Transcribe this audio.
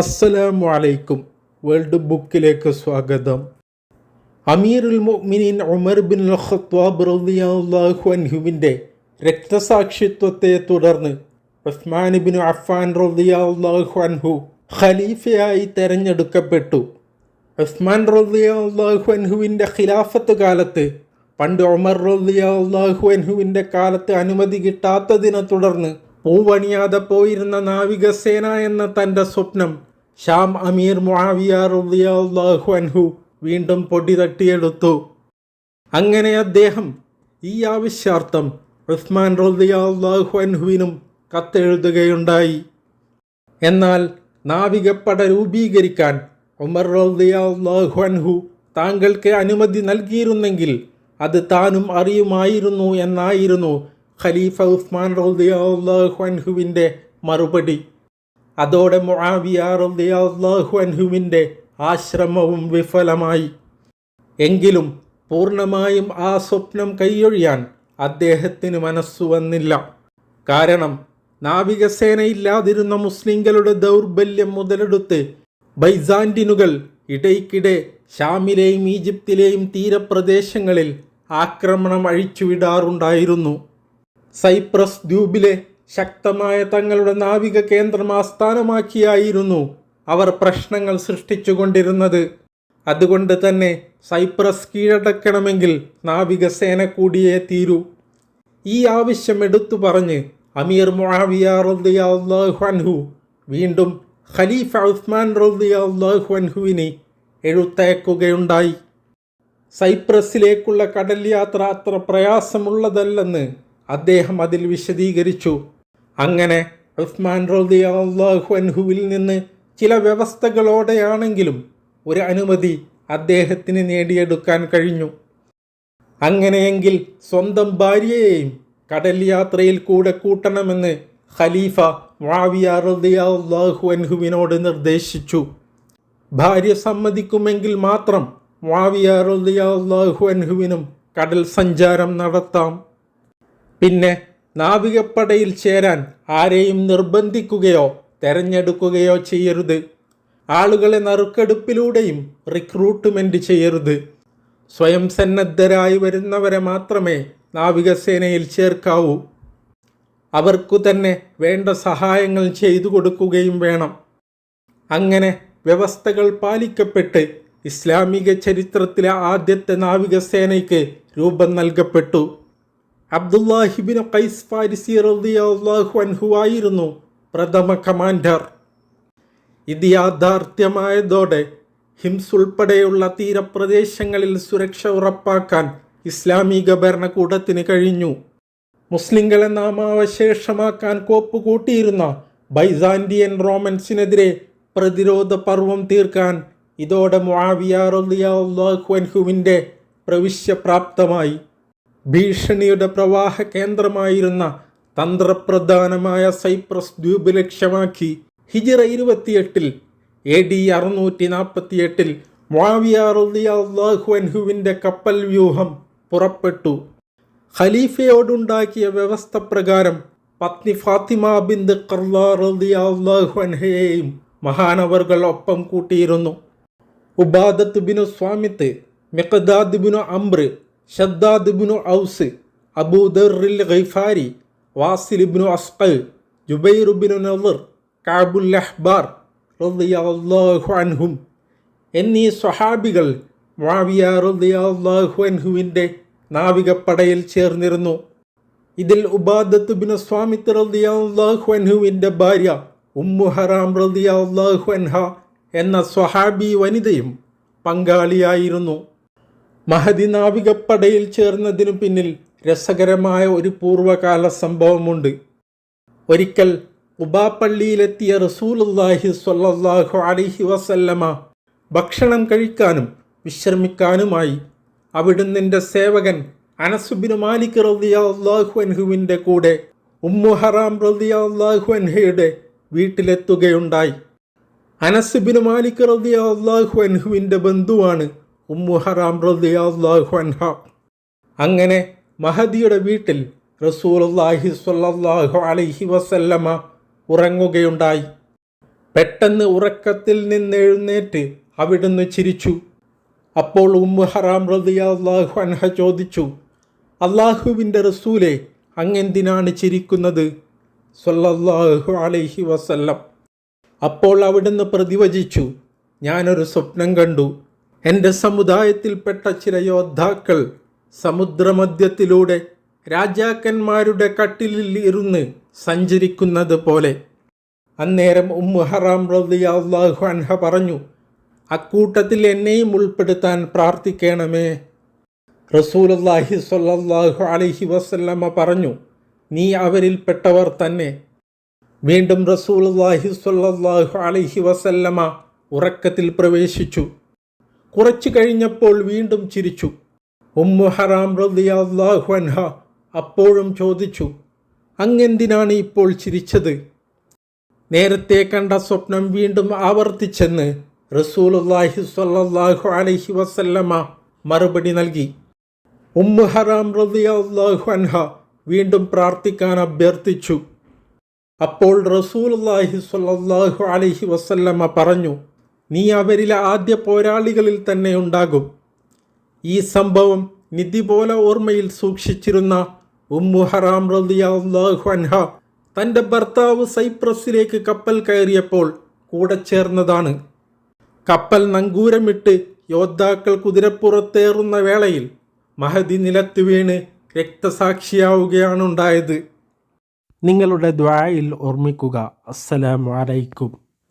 അസ്സലാമു അലൈക്കും വേൾഡ് ബുക്കിലേക്ക് സ്വാഗതം. അമീറുൽ മുഅ്മിനീൻ ഉമർ ബിൻ ഖത്താബ് റളിയല്ലാഹു അൻഹുവിന്റെ രക്തസാക്ഷിത്വത്തെ തുടർന്ന് ഉസ്മാൻ ബിൻ അഫ്ഫാൻ റളിയല്ലാഹു അൻഹു ഖലീഫയായി തെരഞ്ഞെടുക്കപ്പെട്ടു. ഉസ്മാൻ റളിയല്ലാഹു അൻഹുവിന്റെ ഖിലാഫത്ത് കാലത്ത് പണ്ട് ഉമർ റളിയല്ലാഹു അൻഹുവിന്റെ കാലത്ത് അനുമതി കിട്ടാത്തതിനെ തുടർന്ന് പൂവണിയാതെ പോയിരുന്ന നാവികസേന എന്ന തന്റെ സ്വപ്നം ഷാം അമീർ റളിയല്ലാഹു അൻഹു വീണ്ടും പൊടി തട്ടിയെടുത്തു. അങ്ങനെ അദ്ദേഹം ഈ ആവശ്യാർത്ഥം ഉസ്മാൻ റളിയല്ലാഹു അൻഹുവിനും കത്തെഴുതുകയുണ്ടായി. എന്നാൽ നാവികപ്പട രൂപീകരിക്കാൻ ഉമർ റളിയല്ലാഹു അൻഹു താങ്കൾക്ക് അനുമതി നൽകിയിരുന്നെങ്കിൽ അത് താനും അറിയുമായിരുന്നു എന്നായിരുന്നു ഖലീഫ ഉസ്മാൻ അൻഹുവിന്റെ മറുപടി. അതോടെ റളിയല്ലാഹു അൻഹുവിന്റെ ആശ്രമവും വിഫലമായി. എങ്കിലും പൂർണമായും ആ സ്വപ്നം കൈയൊഴിയാൻ അദ്ദേഹത്തിന് മനസ്സു വന്നില്ല. കാരണം നാവികസേനയില്ലാതിരുന്ന മുസ്ലിങ്ങളുടെ ദൗർബല്യം മുതലെടുത്ത് ബൈസാൻഡിനുകൾ ഇടയ്ക്കിടെ ഷാമിലെയും ഈജിപ്തിലെയും തീരപ്രദേശങ്ങളിൽ ആക്രമണം അഴിച്ചുവിടാറുണ്ടായിരുന്നു. സൈപ്രസ് ദ്വീപിലെ ശക്തമായ തങ്ങളുടെ നാവിക കേന്ദ്രം ആസ്ഥാനമാക്കിയായിരുന്നു അവർ പ്രശ്നങ്ങൾ സൃഷ്ടിച്ചുകൊണ്ടിരുന്നത്. അതുകൊണ്ട് തന്നെ സൈപ്രസ് കീഴടക്കണമെങ്കിൽ നാവികസേന കൂടിയേ തീരൂ. ഈ ആവശ്യം എടുത്തു പറഞ്ഞ് അമീർ അൻഹു വീണ്ടും ഖലീഫ ഉസ്മാൻ അൻഹുവിന് എഴുത്തയക്കുകയുണ്ടായി സൈപ്രസിലേക്കുള്ള കടൽ യാത്ര അത്ര പ്രയാസമുള്ളതല്ലെന്ന് അദ്ദേഹം അതിൽ വിശദീകരിച്ചു. അങ്ങനെ ഉസ്മാൻ റളിയല്ലാഹു അൻഹുവിൽ നിന്ന് ചില വ്യവസ്ഥകളോടെയാണെങ്കിലും ഒരു അനുമതി അദ്ദേഹത്തിന് നേടിയെടുക്കാൻ കഴിഞ്ഞു. അങ്ങനെയെങ്കിൽ സ്വന്തം ഭാര്യയെയും കടൽ യാത്രയിൽ കൂടെ കൂട്ടണമെന്ന് ഖലീഫ മുആവിയ റളിയല്ലാഹു അൻഹുവിനോട് നിർദ്ദേശിച്ചു. ഭാര്യ സമ്മതിക്കുമെങ്കിൽ മാത്രം മുആവിയ റളിയല്ലാഹു അൻഹുവിനും കടൽ സഞ്ചാരം നടത്താം. പിന്നെ നാവികപ്പടയിൽ ചേരാൻ ആരെയും നിർബന്ധിക്കുകയോ തെരഞ്ഞെടുക്കുകയോ ചെയ്യരുത്. ആളുകളെ നറുക്കെടുപ്പിലൂടെയും റിക്രൂട്ട്മെന്റ് ചെയ്യരുത്. സ്വയം സന്നദ്ധരായി വരുന്നവരെ മാത്രമേ നാവികസേനയിൽ ചേർക്കാവൂ. അവർക്കു തന്നെ വേണ്ട സഹായങ്ങൾ ചെയ്തു കൊടുക്കുകയും വേണം. അങ്ങനെ വ്യവസ്ഥകൾ പാലിക്കപ്പെട്ട് ഇസ്ലാമിക ചരിത്രത്തിലെ ആദ്യത്തെ നാവികസേനയ്ക്ക് രൂപം നൽകപ്പെട്ടു. അബ്ദുല്ലാഹിബിൻ ഖൈസ് ഫാരിസി റളിയല്ലാഹു അൻഹു ആയിരുന്നു പ്രഥമ കമാൻഡർ. ഇത് യാഥാർത്ഥ്യമായതോടെ ഹിംസ് ഉൾപ്പെടെയുള്ള തീരപ്രദേശങ്ങളിൽ സുരക്ഷ ഉറപ്പാക്കാൻ ഇസ്ലാമിക ഭരണകൂടത്തിന് കഴിഞ്ഞു. മുസ്ലിങ്ങളെ നാമാവശേഷമാക്കാൻ കോപ്പുകൂട്ടിയിരുന്ന ബൈസാൻഡിയൻ റോമൻസിനെതിരെ പ്രതിരോധ പർവം തീർക്കാൻ ഇതോടെ മുആവിയ റളിയല്ലാഹു പ്രവിശ്യ പ്രാപ്തമായി. ഭീഷണിയുടെ പ്രവാഹ കേന്ദ്രമായിരുന്ന തന്ത്രപ്രധാനമായ സൈപ്രസ് ദ്വീപ് ലക്ഷ്യമാക്കി. ഹിജിറ ഇരുപത്തിയെട്ടിൽ എ ഡി അറുന്നൂറ്റി നാൽപ്പത്തിയെട്ടിൽ മുആവിയ അൻഹുവിന്റെ കപ്പൽ വ്യൂഹം പുറപ്പെട്ടു. ഖലീഫയോടുണ്ടാക്കിയ വ്യവസ്ഥ പ്രകാരം പത്നി ഫാത്തിമ ബിന്ദ് റളിയല്ലാഹു മഹാനവറുകൾ ഒപ്പം കൂട്ടിയിരുന്നു. ഉബാദത്ത് ബിനു സ്വാമിത്ത് മിഖദാദ് ബിനു അംറ് ഷദ്ദാദ് ബിനു ഔസ് അബൂദറിൽ വാസിൽ ഇബ്നു അസ്ഖൽ ജുബൈർ ബിനു നദർ കാബുൽ അഹ്ബാർ റളിയല്ലാഹു അൻഹും. എന്നീ സ്വഹാബികൾ മുആവിയ റളിയല്ലാഹു അൻഹുവിന്റെ നാവികപ്പടയിൽ ചേർന്നിരുന്നു. ഇതിൽ ഉബാദത്ത് ബിൻ സ്വാമിത്ത് റളിയല്ലാഹു അൻഹുവിന്റെ ഭാര്യ ഉമ്മു ഹറാം റളിയല്ലാഹു അൻഹ എന്ന സ്വഹാബി വനിതയും പങ്കാളിയായിരുന്നു. മഹദി നാവികപ്പടയിൽ ചേർന്നതിനു പിന്നിൽ രസകരമായ ഒരു പൂർവകാല സംഭവമുണ്ട്. ഒരിക്കൽ ഉബാപ്പള്ളിയിലെത്തിയ റസൂലുല്ലാഹി സ്വല്ലല്ലാഹു അലിഹി വസല്ലമ ഭക്ഷണം കഴിക്കാനും വിശ്രമിക്കാനുമായി അവിടുന്നിന്റെ സേവകൻ അനസുബിന് മാലിക് റളിയല്ലാഹു അൻഹുവിന്റെ കൂടെ ഉമ്മു ഹറാം അൻഹയുടെ വീട്ടിലെത്തുകയുണ്ടായി. അനസുബിന് മാലിക് റളിയല്ലാഹു അൻഹുവിന്റെ ബന്ധുവാണ് ഉമ്മു ഹറാം റളിയല്ലാഹു അൻഹ. അങ്ങനെ മഹദിയുടെ വീട്ടിൽ റസൂലുള്ളാഹി സ്വല്ലല്ലാഹു അലൈഹി വസല്ലമ ഉറങ്ങുകയുണ്ടായി. പെട്ടെന്ന് ഉറക്കത്തിൽ നിന്ന് എഴുന്നേറ്റ് അവിടുന്ന് ചിരിച്ചു. അപ്പോൾ ഉമ്മു ഹറാം റളിയ അൻഹ ചോദിച്ചു അള്ളാഹുവിന്റെ റസൂലെ അങ്ങെന്തിനാണ് ചിരിക്കുന്നത്? സൊല്ലാഹു അലൈഹി വസല്ലം. അപ്പോൾ അവിടുന്ന് പ്രതിവചിച്ചു ഞാനൊരു സ്വപ്നം കണ്ടു. എന്റെ സമുദായത്തിൽപ്പെട്ട ചില യോദ്ധാക്കൾ സമുദ്രമധ്യത്തിലൂടെ രാജാക്കന്മാരുടെ കട്ടിലിൽ ഇരുന്ന് സഞ്ചരിക്കുന്നത് പോലെ. അന്നേരം ഉമ്മു ഹറാം അള്ളാഹു അൻഹ പറഞ്ഞു അക്കൂട്ടത്തിൽ എന്നെയും ഉൾപ്പെടുത്താൻ പ്രാർത്ഥിക്കണമേ. റസൂലുള്ളാഹി സ്വല്ലല്ലാഹു അലഹി വസല്ലമ പറഞ്ഞു നീ അവരിൽപ്പെട്ടവർ തന്നെ. വീണ്ടും റസൂലുള്ളാഹി സ്വല്ലല്ലാഹു അലഹി വസല്ലമ ഉറക്കത്തിൽ പ്രവേശിച്ചു. കുറച്ചു കഴിഞ്ഞപ്പോൾ വീണ്ടും ചിരിച്ചു. ഉമ്മു ഹറാം റളിയല്ലാഹു അൻഹ അപ്പോഴും ചോദിച്ചു അങ്ങെന്തിനാണ് ഇപ്പോൾ ചിരിച്ചത്? നേരത്തെ കണ്ട സ്വപ്നം വീണ്ടും ആവർത്തിച്ചെന്ന് റസൂലുള്ളാഹി സ്വല്ലല്ലാഹു അലൈഹി വസല്ലമ മറുപടി നൽകി. ഉമ്മു ഹറാം റളിയല്ലാഹു അൻഹ വീണ്ടും പ്രാർത്ഥിക്കാൻ അഭ്യർത്ഥിച്ചു. അപ്പോൾ റസൂലുള്ളാഹി സ്വല്ലല്ലാഹു അലഹി വസല്ലമ പറഞ്ഞു നീ അവരിലെ ആദ്യ പോരാളികളിൽ തന്നെ ഉണ്ടാകും. ഈ സംഭവം നിധി പോലെ ഓർമ്മയിൽ സൂക്ഷിച്ചിരുന്ന ഉമ്മു ഹറാം റളിയല്ലാഹു അൻഹ തന്റെ ഭർത്താവ് സൈപ്രസിലേക്ക് കപ്പൽ കയറിയപ്പോൾ കൂടെ ചേർന്നതാണ്. കപ്പൽ നങ്കൂരമിട്ട് യോദ്ധാക്കൾ കുതിരപ്പുറത്തേറുന്ന വേളയിൽ മഹദി നിലത്ത് വീണ് രക്തസാക്ഷിയാവുകയാണുണ്ടായത്. നിങ്ങളുടെ ദ്വായിൽ ഓർമ്മിക്കുക. അസ്സലാമു അലൈക്കും.